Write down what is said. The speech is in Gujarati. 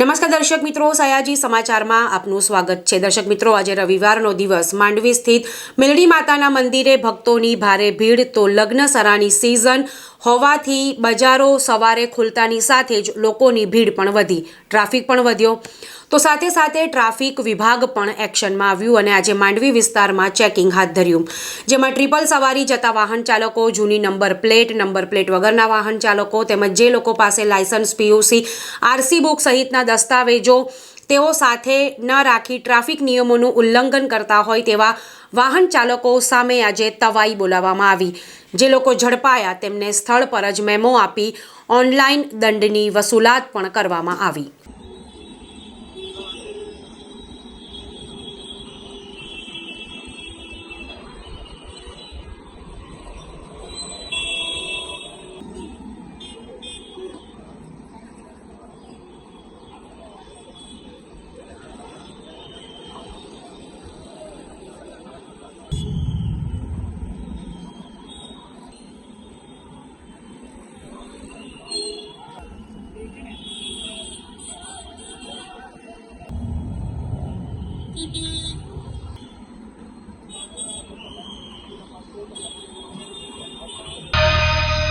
નમસ્કાર દર્શક મિત્રો, સયાજી સમાચારમાં આપનું સ્વાગત છે. દર્શક મિત્રો, આજે રવિવારનો દિવસ. માંડવી સ્થિત મેલડી માતાના મંદિરે ભક્તોની ભારે ભીડ, તો લગ્ન સરાની સિઝન હોવાથી બજારો સવારે ખુલતાની સાથે જ લોકોની ભીડ પણ વધી. ટ્રાફિક પણ વધ્યો. તો સાથે સાથે ટ્રાફિક વિભાગ પણ એક્શનમાં આવ્યું અને આજે માંડવી વિસ્તારમાં ચેકિંગ હાથ ધર્યું. જેમાં ટ્રિપલ સવારી જતા વાહન ચાલકો, જૂની નંબર પ્લેટ નંબર પ્લેટ વગરના વાહન ચાલકો તેમજ જે લોકો પાસે લાયસન્સ પીયુસી, આરસી બુક સહિતના દસ્તાવેજો તેઓ સાથે ન રાખી ટ્રાફિક નિયમોનું ઉલ્લંઘન કરતા હોય તેવા વાહન ચાલકો સામે આજે તવાઈ બોલાવવામાં આવી. જે લોકો ઝડપાયા તેમને સ્થળ પર જ મેમો આપી ઓનલાઈન દંડની વસૂલાત પણ કરવામાં આવી.